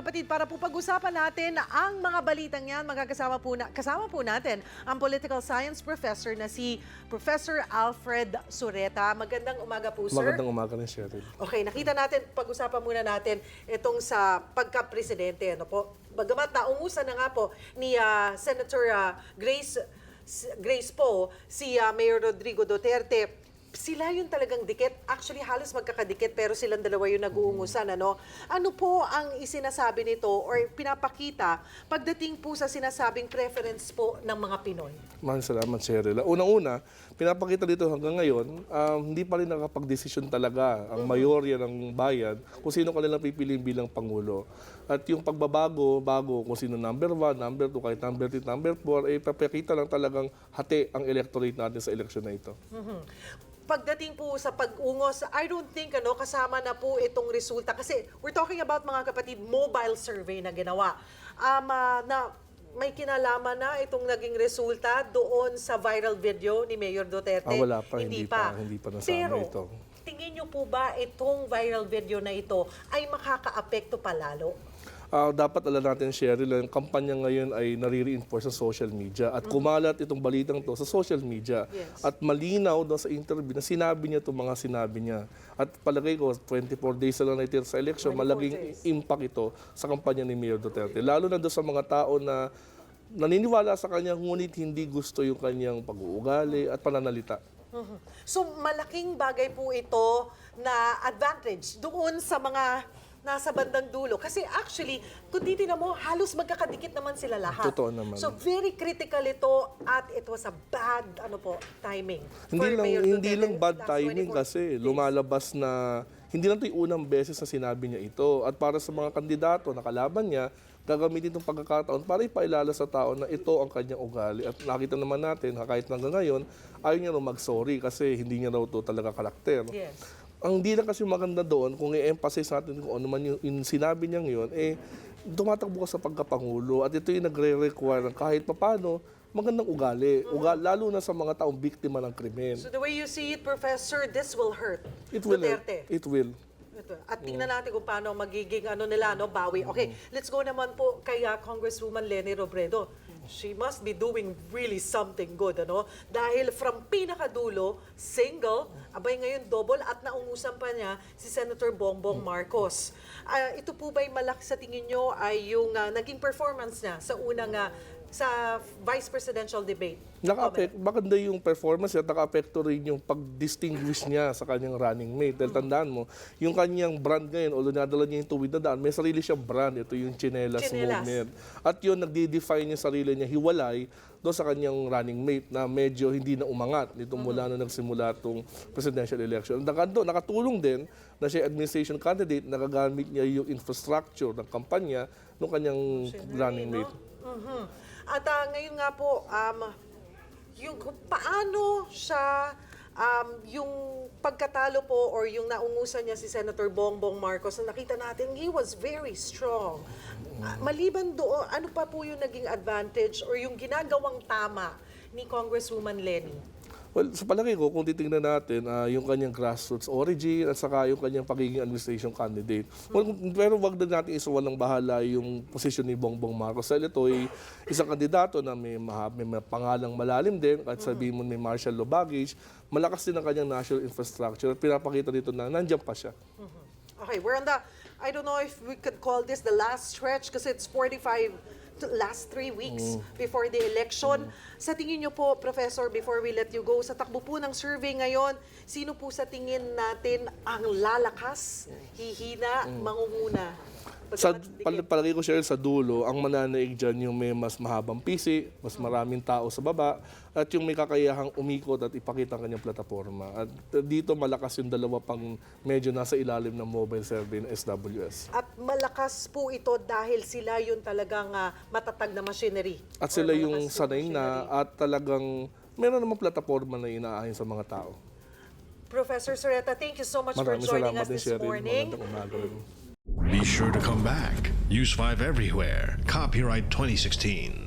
kapatid, para po pag-usapan natin ang mga balitang yan, magkakasama po, na, kasama po natin ang political science professor na si Professor Alfred Sureta. Magandang umaga po, sir. Magandang umaga rin, Cheryl. Okay, nakita natin, pag-usapan muna natin itong sa pagka-presidente. Ano po? Bagamat naungusan na nga po ni ah, Senator ah, Grace Grace po, si ah, Mayor Rodrigo Duterte, sila yung talagang dikit. Actually, halos magkakadikit pero silang dalawa yung nag-uungusan. Ano? ano po ang isinasabi nito or pinapakita pagdating po sa sinasabing preference po ng mga Pinoy? Maraming salamat, Cheryl. Unang-una, pinapakita dito hanggang ngayon, um, hindi pa rin nakapag-desisyon talaga ang mayorya ng bayan kung sino kanilang pipiliin bilang Pangulo. At yung pagbabago, bago kung sino number 1, number 2, kahit number 3, number 4, eh, papakita lang talagang hati ang electorate natin sa eleksyon na ito. Pagdating po sa pag-ungos, I don't think ano kasama na po itong resulta kasi we're talking about mga kapatid mobile survey na ginawa. Um, ah, na may kinalaman na itong naging resulta doon sa viral video ni Mayor Duterte. Ah, wala pa, hindi pa, hindi pa nasama Pero, ito. tingin niyo po ba itong viral video na ito ay makaka-apekto pa Ah, dapat alam natin, Cheryl, ang kampanya ngayon ay nare-reinforce sa social media at kumalat itong balitang to sa social media. Yes. At malinaw doon sa interview na sinabi niya itong mga sinabi niya. At palagay ko, 24 days na lang natin sa election, 24 malaking days. impact ito sa kampanya ni Mayor Duterte. Lalo na doon sa mga tao na naniniwala sa kanya ngunit hindi gusto yung kanyang pag-uugali at pananalita. Mhm. So malaking bagay po ito na advantage doon sa mga nasa bandang dulo. Kasi actually, kung titignan mo, halos magkakadikit naman sila lahat. Totoo naman. So very critical ito at it was a bad ano po timing. Hindi for lang Mayor hindi Duterte lang bad timing 24 kasi lumalabas na hindi lang 'to yung unang beses na sinabi niya ito at para sa mga kandidato na kalaban niya gagamitin itong pagkakataon para ipailala sa tao na ito ang kanyang ugali. At nakita naman natin, kahit hanggang ngayon, ayaw niya raw mag-sorry kasi hindi niya raw ito talaga karakter. Yes. Ang di lang kasi maganda doon, kung i-emphasize natin kung ano man yung, yung sinabi niyang yun, eh, tumatakbo ka sa pagkapangulo at ito yung nagre-require ng kahit papano magandang ugali. Uga, lalo na sa mga taong biktima ng krimen. So the way you see it, Professor, this will hurt It will. Duterte. It will. At tingnan natin kung paano magiging ano nila, no, bawi. Okay, let's go naman po kay uh, Congresswoman Lenny Robredo. She must be doing really something good, ano? Dahil from pinakadulo, single, abay ngayon double, at naungusan pa niya si Senator Bongbong Marcos. Ah, ito po ba'y malaki sa tingin nyo ay yung ah, naging performance niya sa unang ah, sa vice presidential debate? Naka-affect, maganda yung performance niya, naka-apekto rin yung pag-distinguish niya sa kanyang running mate. Dahil tandaan mo, yung kanyang brand ngayon, although nadala niya yung tuwid na daan, may sarili siyang brand. Ito yung chinelas, Chinelas. movement. At yun, nagde-define yung sarili niya, hiwalay doon sa kanyang running mate na medyo hindi na umangat nito mula nung nagsimula itong presidential election. Nakando, nakatulong din na siya administration candidate, nagagamit niya yung infrastructure ng kampanya ng kanyang running mate. Mhm. At ah, ngayon nga po, um, yung paano siya um, yung pagkatalo po or yung naungusan niya si Senator Bongbong Marcos na nakita natin he was very strong. Ah, maliban doon, ano pa po yung naging advantage or yung ginagawang tama ni Congresswoman Lenny? Well, sa palagay ko, kung titingnan natin, ah, yung kanyang grassroots origin at saka yung kanyang pagiging administration candidate. Well, pero wag na natin isuwalang bahala yung posisyon ni Bongbong Marcos. Dahil ito ay isang kandidato na may, maha, may pangalang malalim din, kahit sabihin mo may martial law baggage, malakas din ang kanyang national infrastructure at pinapakita dito na nandiyan pa siya. Okay, we're on the, I don't know if we could call this the last stretch kasi it's 45 to last three weeks before the election. Sa tingin niyo po, Professor, before we let you go, sa takbo po ng survey ngayon, sino po sa tingin natin ang lalakas, hihina, mangunguna? Sa pal- palagay ko, Cheryl, sa dulo, ang mananaig dyan yung may mas mahabang pisi, mas maraming tao sa baba, at yung may kakayahang umikot at ipakita ang kanyang plataforma. At uh, dito malakas yung dalawa pang medyo nasa ilalim ng mobile survey ng SWS. At malakas po ito dahil sila yung talagang ah, matatag na machinery. At sila yung sanay na at talagang meron namang plataforma na inaahin sa mga tao. Professor Soreta, thank you so much Maraming for joining us this Cheryl. morning. Be sure to come back. Use 5 everywhere. Copyright 2016.